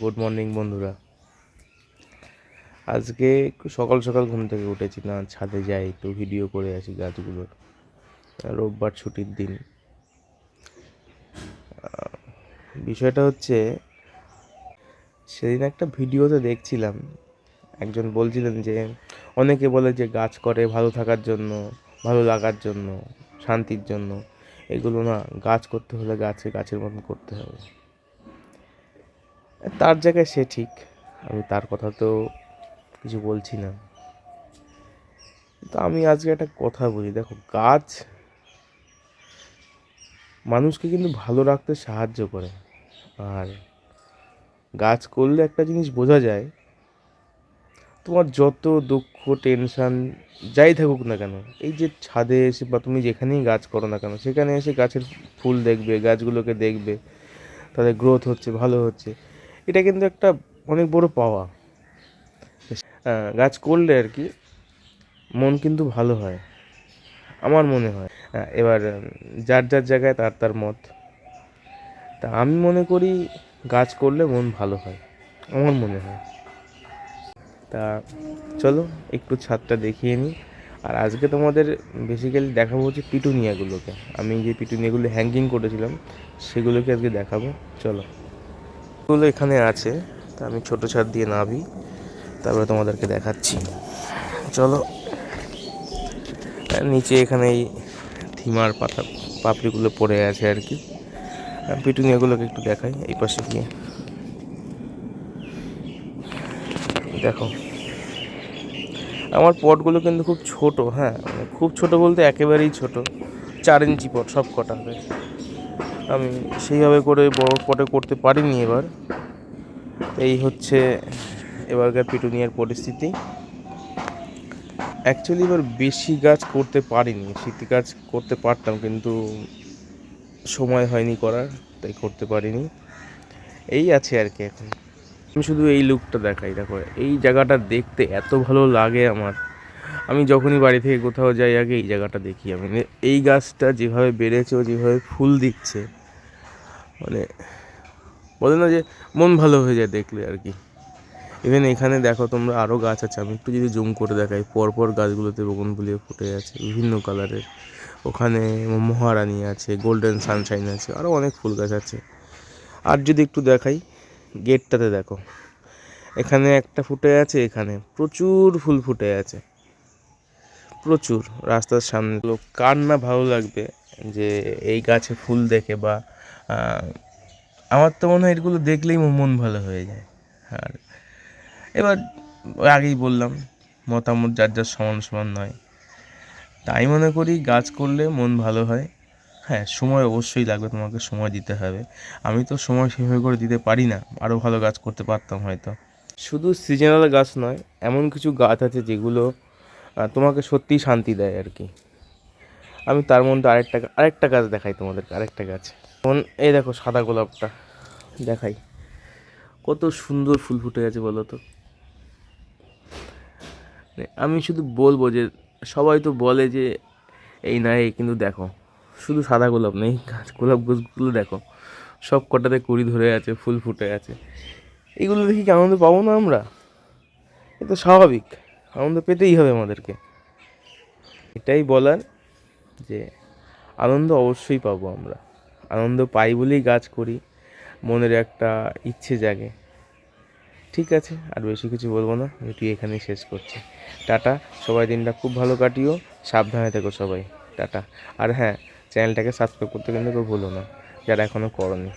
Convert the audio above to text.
Good morning বন্ধুরা। আজকে সকাল সকাল ঘুম থেকে উঠেছি। না, ছাদে যাই, একটু ভিডিও করে আসি গাছগুলোর রোববার ছুটির দিন। বিষয়টা হচ্ছে, সেদিন একটা ভিডিওতে দেখছিলাম। একজন বলছিলেন যে, অনেকে বলে যে গাছ করে ভালো থাকার জন্য, ভালো লাগার জন্য, শান্তির জন্য। এগুলো না, গাছ করতে হলে গাছে গাছের মতন করতে হবে। তার জায়গায় সে ঠিক, আমি তার কথা তো কিছু বলছি না। তো আমি আজকে একটা কথা বলি, দেখো গাছ মানুষকে কিন্তু ভালো রাখতে সাহায্য করে। আর গাছ করলে একটা জিনিস বোঝা যায়, তোমার যত দুঃখ টেনশন যাই থাকুক না কেন, এই যে ছাদে এসে বা তুমি যেখানেই গাছ করো না কেন, সেখানে এসে গাছের ফুল দেখবে, গাছগুলোকে দেখবে, তাদের গ্রোথ হচ্ছে, ভালো হচ্ছে। এটা কিন্তু একটা অনেক বড় পাওয়া। গাছ করলে আর কি মন কিন্তু ভালো হয়, আমার মনে হয়। এবার যার যার জায়গায় তার তার মত। তা আমি মনে করি গাছ করলে মন ভালো হয়, আমার মনে হয়। তা চলো, একটু ছাদটা দেখিয়ে নিই। আর আজকে তোমাদের বেসিক্যালি দেখাবো হচ্ছে পিটুনিয়াগুলোকে। আমি যে পিটুনিয়াগুলো হ্যাঙ্গিং করেছিলাম, সেগুলোকে আজকে দেখাবো। চলো। এগুলো এখানে আছে। তা আমি ছোট ছাদ দিয়ে নাবি তারপরে তোমাদেরকে দেখাচ্ছি। চলো। নিচে এখানে এই থিমার পাতা, পাপড়িগুলো পড়ে আছে আর কি। পিটুনিয়াগুলোকে একটু দেখাই, এই পাশে গিয়ে। দেখো। আমার পটগুলো কিন্তু খুব ছোট হ্যাঁ মানে খুব ছোট বলতে একেবারেই ছোট। চার ইঞ্চি পট সব কটা হবে আমি সেইভাবে করে বড় পটে করতে পারিনি এবার। এই হচ্ছে এবারকার পিটুনিয়ার পরিস্থিতি। অ্যাকচুয়ালি এবার বেশি গাছ করতে পারিনি শীত গাছ করতে পারতাম কিন্তু সময় হয়নি করার, তাই করতে পারিনি। এই আছে আর কি এখন। আমি শুধু এই লুকটা দেখাই, দেখো, এই জায়গাটা দেখতে এত ভালো লাগে আমার। আমি যখনই বাড়ি থেকে কোথাও যাই, আগে এই জায়গাটা দেখি আমি। মানে এই গাছটা যেভাবে বেড়েছে যেভাবে ফুল দিচ্ছে মানে বলে না যে মন ভালো হয়ে যায় দেখলে আর কি। ইভেন এখানে দেখো তোমরা আরও গাছ আছে, আমি একটু যদি জুম করে দেখাই, পরপর গাছগুলোতে বগনভুলিয়া ফুটে আছে, বিভিন্ন কালারের ওখানে মহারানী আছে গোল্ডেন সানশাইন আছে আরও অনেক ফুল গাছ আছে। আর যদি একটু দেখাই গেটটাতে দেখো, এখানে একটা ফুটে আছে, এখানে প্রচুর ফুল ফুটে আছে। প্রচুর রাস্তার সামনে। লোক কার না ভালো লাগবে যে এই গাছে ফুল দেখে বা আমার তো মনে হয় এগুলো দেখলেই মন ভালো হয়ে যায়। আর এবার আগেই বললাম, মতামত যার যার সমান সমান নয়। তাই মনে করি গাছ করলে মন ভালো হয়। হ্যাঁ সময় অবশ্যই লাগবে, তোমাকে সময় দিতে হবে। আমি তো সময় সেভাবে করে দিতে পারি না আরও ভালো গাছ করতে পারতাম হয়তো। শুধু সিজনাল গাছ নয়, এমন কিছু গাছ আছে যেগুলো তোমাকে সত্যিই শান্তি দেয় আর কি। আমি তার মধ্যে আরেকটা আরেকটা গাছ দেখাই তোমাদেরকে, আরেকটা গাছ। যেমন এই দেখো সাদা গোলাপটা, দেখাই। কত সুন্দর ফুল ফুটে গেছে বলো তো। মানে আমি শুধু বলব যে, সবাই তো বলে যে, এই না, এই কিন্তু দেখো, শুধু সাদা গোলাপ নেই, গাছ গোলাপ গাছগুলো দেখো, সব কটাতে কুড়ি ধরে আছে, ফুল ফুটে আছে। এগুলো দেখি কি আনন্দ পাবো না আমরা? এ তো স্বাভাবিক। আনন্দ পেতেই হবে আমাদেরকে। এটাই বলার যে আনন্দ অবশ্যই পাবো আমরা। আনন্দ পাই বলেই গাছ করি, মনের একটা ইচ্ছে জাগে। ঠিক আছে, আর বেশি কিছু বলব না ভিডিও এখানেই শেষ করছি। টাটা, সবাই দিনটা খুব ভালো কাটিও, সাবধানে থেকো সবাই। টাটা। আর হ্যাঁ চ্যানেলটাকে সাবস্ক্রাইব করতে কিন্তু কেউ ভুলো না, যারা এখনও করনি।